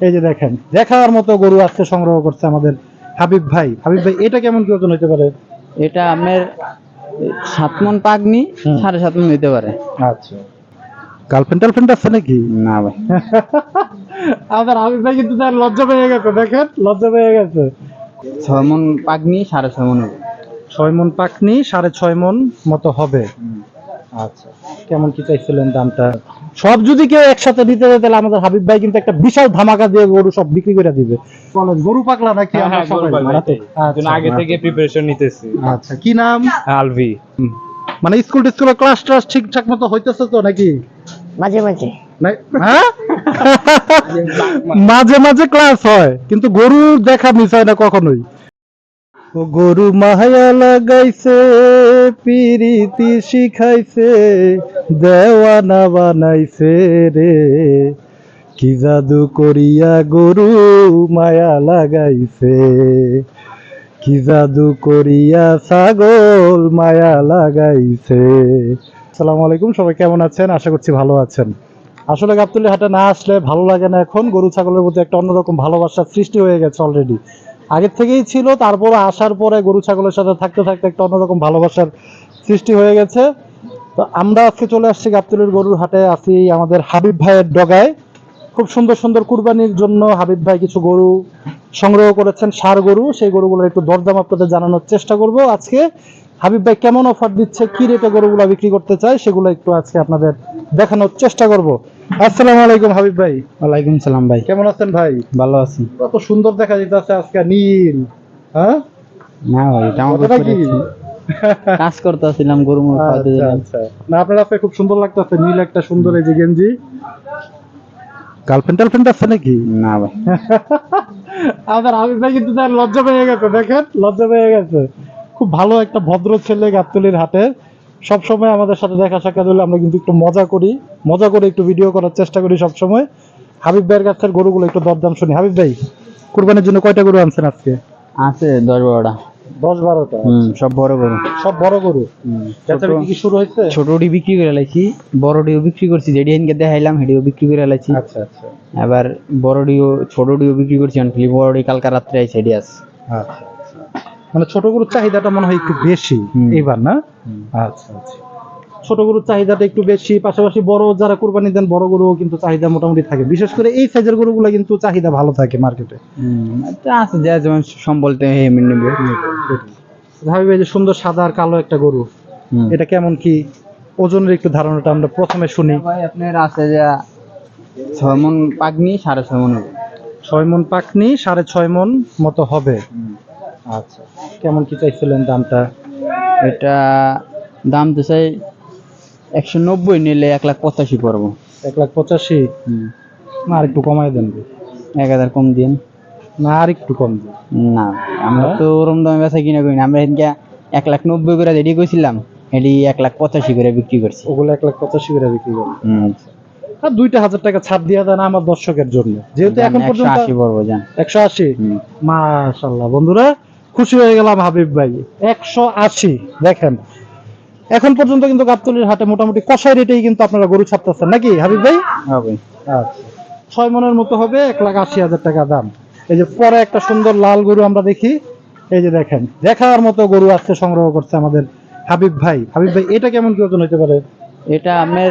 এই যে দেখেন দেখার মতো গরু আজকে সংগ্রহ করছে আমাদের হাবিব ভাই। হাবিব ভাই এটা কেমন কি ওজন হতে পারে? এটা আপনার সাত মন পাগনি সাড়ে সাত মন হইতে পারে। আচ্ছা। গার্লফ্রেন্ড টার্লফ্রেন্ড আছে নাকি? না ভাই। আমাদের হাবিব ভাই কিন্তু তার লজ্জা পেয়ে গেছে দেখেন লজ্জা পেয়ে গেছে। ছয় মন পাগনি সাড়ে ছয় মন ছয় মন পাকনি সাড়ে ছয় মন মতো হবে। আচ্ছা কেমন কি চাইছিলেন দামটা? সব যদি কেউ একসাথে যায় তাহলে আমাদের হাবিব ভাই কিন্তু একটা বিশাল ধামাকা দিয়ে গরু সব বিক্রি করে দিবে। বলেন গরু পাকলা নাকি হ্যাঁ, আমরা হ্যাঁ, সবাই? আচ্ছা, আগে থেকে প্রিপারেশন নিতেছি। আচ্ছা কি নাম? আলভি। মানে স্কুল টিস্কুল ক্লাস ঠিকঠাক মতো হইতেছে তো নাকি? মাঝে মাঝে। হ্যাঁ? মাঝে মাঝে ক্লাস হয় কিন্তু গরু দেখা মিস হয় না কখনোই। ও গরু মাহায়া লাগাইছে, পিরিতি শিখাইছে, দেওয়ানা বানাইছে রে। কি জাদু করিয়া গরু মায়া লাগাইছে, কি জাদু করিয়া ছাগল মায়া লাগাইছে। আসসালামু আলাইকুম, সবাই কেমন আছেন? আশা করছি ভালো আছেন। আসলে গাবতলি হাটে না আসলে ভালো লাগে না এখন। গরু ছাগলের প্রতি একটা অন্যরকম ভালোবাসার সৃষ্টি হয়ে গেছে অলরেডি আগের থেকেই ছিল, তারপরে আসার পরে গরু ছাগলের সাথে থাকতে থাকতে একটা অন্যরকম ভালোবাসার সৃষ্টি হয়ে গেছে। তো আমরা আজকে চলে আসছি গাবতলির গরুর হাটে, আছি আমাদের হাবিব ভাইয়ের ডগায়। খুব সুন্দর সুন্দর কুরবানির জন্য হাবিব ভাই কিছু গরু সংগ্রহ করেছেন, সার গরু। সেই গরুগুলোর একটু দরদাম আপনাদের জানানোর চেষ্টা করব আজকে। হাবিব ভাই কেমন অফার দিচ্ছে, কি রেটে গরুগুলো বিক্রি করতে চায়, সেগুলো একটু আজকে আপনাদের দেখানোর চেষ্টা করব। আসসালামু আলাইকুম হাবিব ভাই। ওয়ালাইকুম সালাম ভাই। কেমন আছেন ভাই? ভালো আছি। কত সুন্দর দেখা যাইতেছে আজকে নীল হ্যাঁ? না ভাই এটা আমার কি? কাজ করতেছিলাম গরু মুরগ খাওয়াতে আচ্ছা আচ্ছা। না আপনার আজকে খুব সুন্দর লাগতেছে নীল একটা সুন্দর এই যে গেঞ্জি। গার্লফ্রেন্ড টার্লফ্রেন্ড আছে নাকি? না ভাই। আমাদের হাবিব ভাই কিন্তু তার লজ্জা পেয়ে গেছে দেখেন লজ্জা পেয়ে গেছে। খুব ভালো একটা ভদ্র ছেলে গাবতলির হাটে সব সময় আমাদের সাথে দেখা সাক্ষাৎ হলে আমরা কিন্তু একটু মজা করি মজা করে একটু ভিডিও করার চেষ্টা করি সব সময় হাবিব ভাইয়ের কাছের গরুগুলো একটু দরদাম শুনি। হাবিব ভাই কুরবানির জন্য কয়টা গরু আনছেন আজকে? আছে দশ বারোটা। দশ বারোটা? হুম সব বড় গরু। সব বড় গরু? কি শুরু হয়েছে? ছোটটি বিক্রি করে লাইছি বড়টিও বিক্রি করছি যেটি হেনকে দেখাইলাম হেডিও বিক্রি করে লাইছি। আচ্ছা আচ্ছা। এবার বড়টিও ছোটটিও বিক্রি করছি খালি বড়টি কালকা রাত্রে আইছে এটি আছে। আচ্ছা। মানে ছোট গরুর চাহিদাটা মনে হয় একটু বেশি হুম। এইবার না? আচ্ছা আচ্ছা। ছোট গরুর চাহিদাটা একটু বেশি পাশাপাশি বড় যারা কুরবানি দেন বড় গরুও কিন্তু চাহিদা মোটামুটি থাকে। বিশেষ করে এই সাইজের গরুগুলো কিন্তু চাহিদা ভালো থাকে মার্কেটে আছে যা যেমন সম্বলতে ভাবি ভাই যে সুন্দর সাদা আর কালো একটা গরু এটা কেমন কি? ওজনের একটু ধারণাটা আমরা প্রথমে শুনি। ভাই আপনার আছে যে ছয় মন পাগনি সাড়ে ছয় মন ছয় মন পাকনি সাড়ে ছয় মন মতো হবে। আচ্ছা কেমন কি চাইছিলেন দামটা? এটা দাম তো চাই একশো নব্বই নিলে এক লাখ পঁচাশি পড়ব। এক লাখ পঁচাশি? না আর একটু কমাই দেন এক হাজার কম দিন না আর একটু কম দিন। না আমরা তো ওরম দামে বেচা কিনা করি না। আমরা এদিকে এক লাখ নব্বই করে রেডি করছিলাম এটি এক লাখ পঁচাশি করে বিক্রি করছি। ওগুলো এক লাখ পঁচাশি করে বিক্রি করেন হুম। আর দুইটা হাজার টাকা ছাড় দিয়ে দেন আমার দর্শকের জন্য। যেহেতু এখন একশো পর্যন্ত আশি পড়ব যান একশো আশি। মাশাল্লাহ বন্ধুরা খুশি হয়ে গেলাম হাবিব ভাই। একশো আশি দেখেন। এখন পর্যন্ত কিন্তু গাবতলির হাটে মোটামুটি কষাই রেটেই কিন্তু আপনারা গরু ছাড়তেছেন। নাকি হাবিব ভাই? আচ্ছা। ছয় মনের মতো হবে এক লাখ আশি হাজার টাকা দাম। এই যে পরে একটা সুন্দর লাল গরু আমরা দেখি। এই যে দেখেন দেখার মতো গরু আজকে সংগ্রহ করছে আমাদের হাবিব ভাই। হাবিব ভাই এটা কেমন কি ওজন হতে পারে? এটা আপনার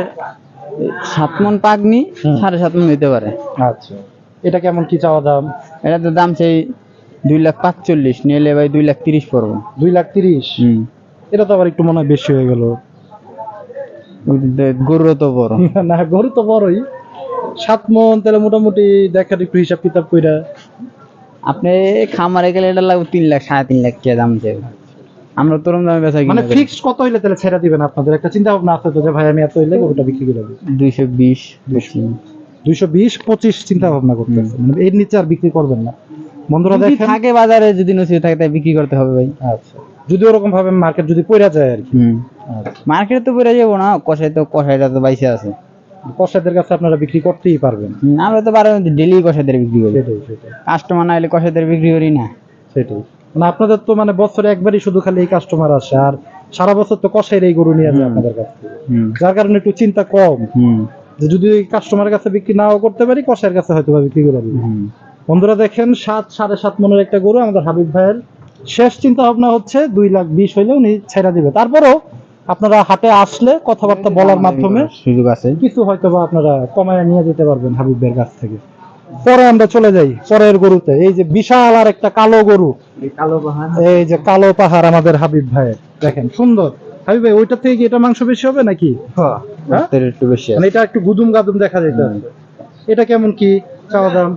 সাত মন পাগনি সাড়ে সাত মন হইতে পারে। আচ্ছা। এটা কেমন কি চাওয়া দাম? এটা তো দাম সেই দুই লাখ পাঁচচল্লিশ নিলে ভাই দুই লাখ তিরিশ পড়ব। দুই লাখ তিরিশ? এটা তো আবার একটু মনে হয় বেশি হয়ে গেল। গরু তো বড়। না গরু তো বড়ই। সাত মন তাহলে মোটামুটি দেখার একটু হিসাব কিতাব কইরা। আপনি খামারে গেলে এটা লাগবে তিন লাখ সাড়ে তিন লাখ কে দাম চাইবে আমরা তোরম দামে বেচা মানে কিনা ফিক্সড কত হইলে তাহলে ছেড়ে দিবেন আপনাদের? একটা চিন্তা ভাবনা আছে তো যে ভাই আমি এত হইলে গরুটা বিক্রি করে দেবো। দুইশো বিশ দুইশো বিশ পঁচিশ চিন্তা ভাবনা করতেছে মানে এর নিচে আর বিক্রি করবেন না। বন্ধুরা দেখেন। থাকে বাজারে যদি নসিবে থাকে তাই বিক্রি করতে হবে ভাই। আচ্ছা। যদি ওরকম ভাবে মার্কেট যদি পড়া যায় আর কি। হুম। আচ্ছা। তো পড়ে যাব না কষাই তো কষাইটা তো বাইসে আছে। কষাইদের কাছে আপনারা বিক্রি করতেই পারবেন। আমরা তো বারো ডেলি কষাইদের বিক্রি করি। সেটাই সেটাই। কাস্টমার না এলে কষাইদের বিক্রি করি না। সেটাই। মানে আপনাদের তো মানে বছরে একবারই শুধু খালি এই কাস্টমার আসে আর সারা বছর তো কষাইর এই গরু নিয়ে যায় আপনাদের কাছ থেকে। যার কারণে একটু চিন্তা কম। যে যদি কাস্টমারের কাছে বিক্রি নাও করতে পারি কষাইয়ের কাছে হয়তো বিক্রি করে দিই। বন্ধুরা দেখেন সাত সাড়ে সাত মনের একটা গরু আমাদের হাবিব ভাইয়ের। শেষ চিন্তা ভাবনা হচ্ছে দুই লাখ বিশ হইলে উনি ছেড়ে দিবে। তারপরেও আপনারা হাটে আসলে কথাবার্তা বলার মাধ্যমে সুযোগ আছে। কিছু হয়তো বা আপনারা কমায় নিয়ে যেতে পারবেন হাবিব ভাইয়ের কাছ থেকে। পরে আমরা চলে যাই পরের গরুতে। এই যে বিশাল আর একটা কালো গরু। কালো পাহাড়। এই যে কালো পাহাড় আমাদের হাবিব ভাইয়ের দেখেন সুন্দর। হাবিব ভাই ওইটা থেকে কি এটা মাংস বেশি হবে নাকি? হ্যাঁ? একটু বেশি মানে এটা একটু গুদুম গাদুম দেখা যেতে এটা কেমন কি? চাওয়া দাম?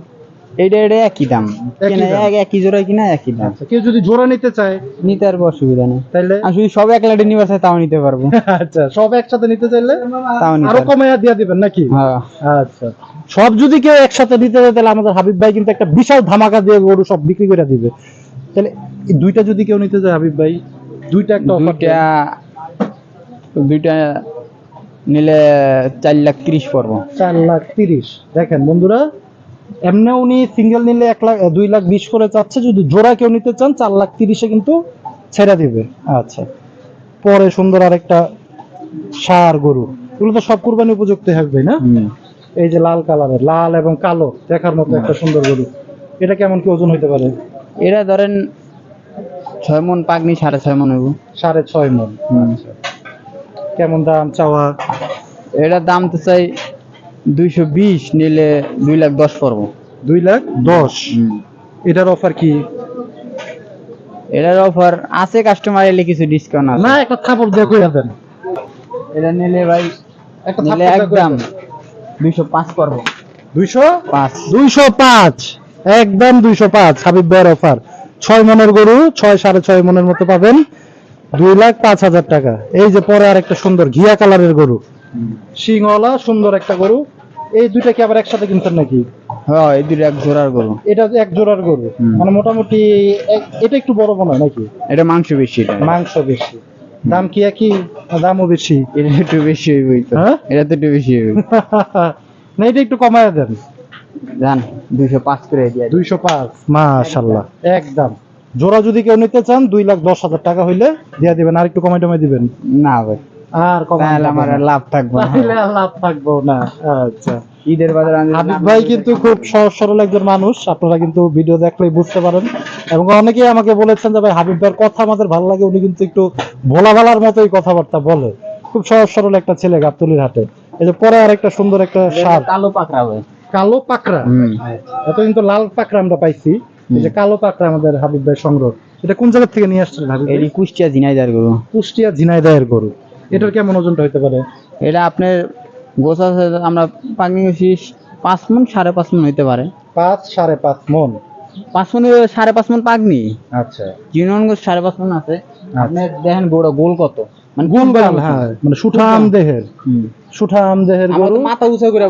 এইটা এটা একই দাম। একই কিনা দাম। এক- একই জোড়া কিনা একই দাম। আচ্ছা কেউ যদি জোড়া নিতে চায়? নিতে আর অসুবিধা নেই। তাইলে? সব এক লাটে নিবার তাও নিতে পারব। আচ্ছা সব একসাথে নিতে চাইলে? তাও নিতে আরও পারব। কমাইয়া দিয়ে দিবেন নাকি? হ্যাঁ। আচ্ছা। সব যদি কেউ একসাথে চায় তাহলে আমাদের হাবিব ভাই কিন্তু একটা বিশাল ধামাকা দিয়ে গরু সব বিক্রি করে দিবে। তাহলে এই দুইটা যদি কেউ নিতে চায় হাবিব ভাই দুইটা একটা অফার দুইটা দুইটা নিলে চার লাখ ত্রিশ পড়ব। চার লাখ তিরিশ। দেখেন বন্ধুরা এমনি উনি সিঙ্গেল নিলে এক লাখ দুই লাখ বিশ করে চাচ্ছে যদি জোড়া কেউ নিতে চান চার লাখ তিরিশে কিন্তু ছেড়ে দিবে। আচ্ছা। পরে সুন্দর আরেকটা সার গরু। এগুলো তো সব কুরবানি উপযুক্ত থাকবে না? এই যে লাল কালারের লাল এবং কালো দেখার মতো একটা সুন্দর গরু। এটা কেমন কি ওজন হইতে পারে? এটা ধরেন ছয় মন পাকনি সাড়ে ছয় মন হইব। সাড়ে ছয় মন। কেমন দাম চাওয়া? এটার দাম তো চাই দুইশো বিশ নিলে দুই লাখ দশ পড়ব। দুই লাখ দশ? এটার অফার কি? এটার অফার আছে কাস্টমার এলে কিছু ডিসকাউন্ট আছে। না একটা থাপড় দিয়ে কইয়া দেন এটা নিলে ভাই একটা নিলে দিয়ে একদম দেন। দুইশো পাঁচ করব দুইশো? পাঁচ। দুইশো পাঁচ? একদম দুইশো পাঁচ হাবিব ভাইয়ের অফার ছয় মনের গরু ছয় সাড়ে ছয় মনের মতো পাবেন। দুই লাখ পাঁচ হাজার টাকা। এই যে পরে আর একটা সুন্দর ঘিয়া কালারের গরু। শিংওয়ালা সুন্দর একটা গরু। এই দুইটা কি আবার একসাথে কিনছেন নাকি? হ্যাঁ এই দুটো এক জোড়ার করব এটা এক জোড়ার গরু। মানে মোটামুটি এটা একটু বড় মনে হয় নাকি? এটা মাংস বেশি মাংস বেশি। দাম কি একই দামও বেশি? এটা একটু বেশি হইবই তো। হ্যাঁ? এটা তো একটু বেশি হইব। না এটা একটু কমায় দেন। জান দুইশো পাঁচ করে দিয়ে দিই। দুইশো পাঁচ মাশাল্লাহ একদম। জোড়া যদি কেউ নিতে চান দুই লাখ দশ হাজার টাকা হইলে দিয়ে দিবেন। আর একটু কমাই টমাই দিবেন। না ভাই। আর তাহলে আমার লাভ থাকবে তাহলে লাভ থাকব না। আচ্ছা। ঈদের বাজার হাবিব ভাই কিন্তু খুব সহজ সরল একজন মানুষ। আপনারা কিন্তু ভিডিও দেখলেই বুঝতে পারেন। এবং অনেকেই আমাকে বলেছেন যে ভাই হাবিব ভাইয়ের কথা আমাদের ভালো লাগে উনি কিন্তু একটু ভোলা ভালার মতোই কথাবার্তা বলে। খুব সহজ সরল একটা ছেলে গাবতলির হাটে। এই যে পরে আরেকটা সুন্দর একটা সার কালো পাকড়া ভাই। কালো পাকড়া? এতদিন তো লাল পাকড়া আমরা পাইছি। এই যে কালো পাকড়া আমাদের হাবিব ভাই সংগ্রহ। এটা কোন জায়গা থেকে নিয়ে আসছিলেন হাবিব ভাই? কুষ্টিয়া ঝিনাইদার গরু। কুষ্টিয়া ঝিনাইদহের গরু। এটার কেমন ওজনটা হতে পারে? এটা আপনার গোছা আছে, আমরা পাকনি গেছি পাঁচ মন সাড়ে পাঁচ মন হইতে পারে। পাঁচ সাড়ে পাঁচ মন পাঁচ মন সাড়ে পাঁচ মন পাকনি। আচ্ছা। জিনন গোছ সাড়ে পাঁচ মন আছে। আপনি দেখেন গোড়া গোল কত? মানে গোল গাল হ্যাঁ মানে সুঠাম দেহের। সুঠাম দেহের গরু। মাথা উঁচা করে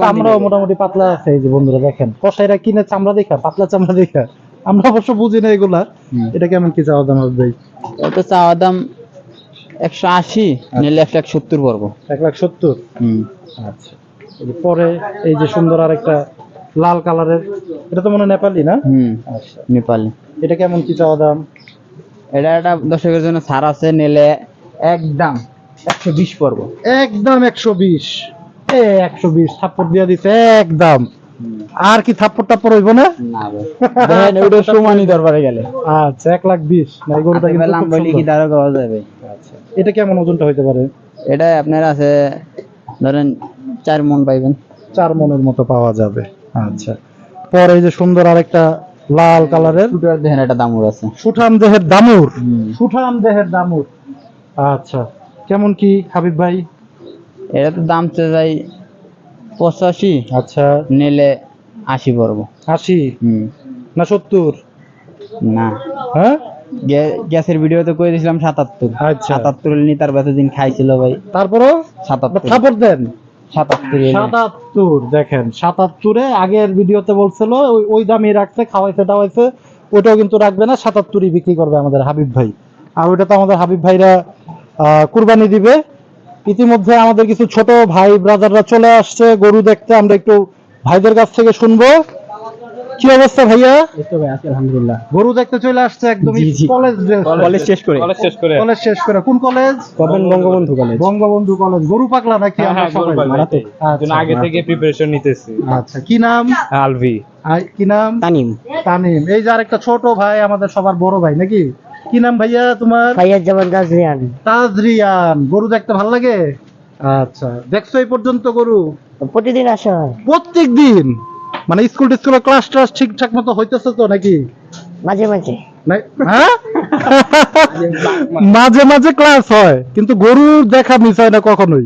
মোটামুটি পাতলা আছে এই যে বন্ধুরা দেখেন। কিনে চামড়া দেখা পাতলা চামড়া দেখা। আমরা অবশ্য বুঝি না এগুলা। এটা কেমন কি চাওয়া দাম হবে ভাই? চাওয়া দাম একশো আশি নিলে একশো এক সত্তর পড়ব। এক লাখ সত্তর আচ্ছা। পরে এই যে সুন্দর আর একটা লাল কালারের এটা তো মনে নেপালি না? হুম। আচ্ছা। নেপালি। এটা কেমন কি চাওয়া দাম? এটা একটা দর্শকের জন্য ছাড় আছে নিলে একদম একশো বিশ পড়ব। একদম একশো বিশ। এ একশো বিশ থাপ্পড় দিয়ে দিছে একদম। আর কি থাপ্পড় টাপ্পড় হইব না? দেখেন ওটা সমানই দরবারে গেলে। আচ্ছা এক লাখ বিশ। না গরুটা কিন্তু লাম বলি কি। দাঁড়ো পাওয়া যাবে। আচ্ছা এটা কেমন ওজনটা হইতে পারে? এটা আপনার আছে ধরেন চার মন পাইবেন। চার মনের মতো পাওয়া যাবে। আচ্ছা পরে এই যে সুন্দর আরেকটা লাল কালারের। দুটোর দেখেন একটা দামুর আছে। সুঠাম দেহের দামুর? সুঠাম দেহের দামুর। আচ্ছা কেমন কি হাবিব ভাই? এটা তো দাম চেয়ে যাই পঁচাশি। আচ্ছা। নিলে আশি পড়ব। আশি? না সত্তর? না। হ্যাঁ? গ্যাসের ভিডিওতে করে দিয়েছিলাম সাতাত্তর। আচ্ছা। সাতাত্তর নি তার বেতন দিন খাইছিল ভাই। তারপরও? সাতাত্তর। দেন। সাতাত্তর দেখেন সাতাত্তরে আগের ভিডিওতে বলছিল ওই ওই দামই রাখছে খাওয়াইছে টাওয়াইছে ওইটাও কিন্তু রাখবে না সাতাত্তরই বিক্রি করবে আমাদের হাবিব ভাই। আর ওইটা তো আমাদের হাবিব ভাইরা কুরবানি দিবে। ইতিমধ্যে আমাদের কিছু ছোট ভাই ব্রাদাররা চলে আসছে গরু দেখতে আমরা একটু ভাইদের কাছ থেকে শুনব। কি অবস্থা ভাইয়া? আলহামদুলিল্লাহ। গরু দেখতে চলে আসছে একদম। কলেজ কলেজ শেষ করে। কলেজ শেষ করে। কলেজ শেষ করে। কোন college? Bangabandhu college. Bangabandhu college. গরু পাগলা নাকি হ্যাঁ, আমরা হ্যাঁ, সবাই আচ্ছা, আগে থেকে প্রিপারেশন নিতেছি। আচ্ছা কি নাম? আলভি। কি নাম? তানিম। তানিম। এই যে আরেকটা ছোট ভাই আমাদের সবার বড় ভাই নাকি? কি নাম ভাইয়া তোমার? ভাইয়া যেমন তাজরিয়ান। তাজরিয়ান। গরু দেখতে ভালো লাগে? আচ্ছা দেখছ এই পর্যন্ত গরু? প্রতিদিন আসা হয়। প্রত্যেক দিন মানে স্কুল টিস্কুল ক্লাস টাস ঠিকঠাক মতো হইতেছে তো নাকি? মাঝে মাঝে। হ্যাঁ? মাঝে মাঝে ক্লাস হয় কিন্তু গরু দেখা মিস হয় না কখনোই।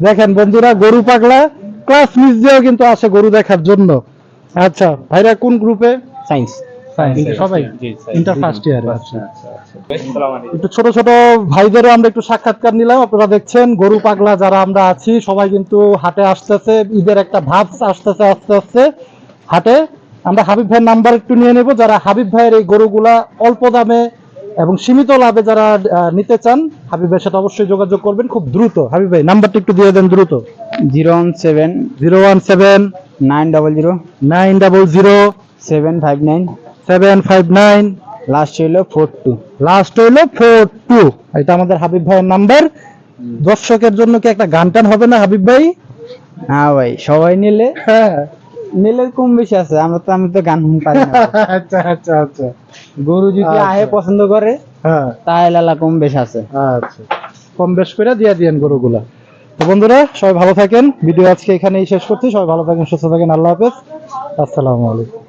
দেখেন বন্ধুরা গরু পাগলা ক্লাস মিস দিয়েও কিন্তু আসে গরু দেখার জন্য। আচ্ছা ভাইরা কোন গ্রুপে সায়েন্স সবাই ইন্টার ফার্স্ট ইয়ার একটু ছোট ছোট ভাইদেরও আমরা একটু সাক্ষাৎকার নিলাম আপনারা দেখছেন গরু পাগলা যারা আমরা আছি সবাই কিন্তু হাটে আসতেছে ঈদের একটা ভাব আসতেছে আস্তে আস্তে হাটে। আমরা হাবিব ভাইয়ের নাম্বার একটু নিয়ে নেব যারা হাবিব ভাইয়ের এই গরুগুলা অল্প দামে এবং সীমিত লাভে যারা নিতে চান হাবিব ভাইয়ের সাথে অবশ্যই যোগাযোগ করবেন খুব দ্রুত। হাবিব ভাই নাম্বারটা একটু দিয়ে দেন দ্রুত। Zero one seven zero one seven nine double zero nine double zero seven five nine. Seven five nine last হইল ফোর টু লাস্ট হইল ফোর টু এটা আমাদের হাবিব ভাইয়ের নাম্বার দর্শকের জন্য কি একটা গান টান হবে না হাবিব ভাই? হ্যাঁ ভাই সবাই নিলে? হ্যাঁ। নিলে কম বেশি আছে আমরা তো আমি তো গান পারি না। আচ্ছা আচ্ছা আচ্ছা। গরু যদি আচ্ছা। আহে পছন্দ করে হ্যাঁ। তাহলে আলা কম বেশ আছে। আচ্ছা। কম বেশ করে দিয়ে দিয়েন গরুগুলা। তো বন্ধুরা সবাই ভালো থাকেন। ভিডিও আজকে এখানেই শেষ করছি। সবাই ভালো থাকেন সুস্থ থাকেন। আল্লাহ হাফেজ। আসসালামু আলাইকুম।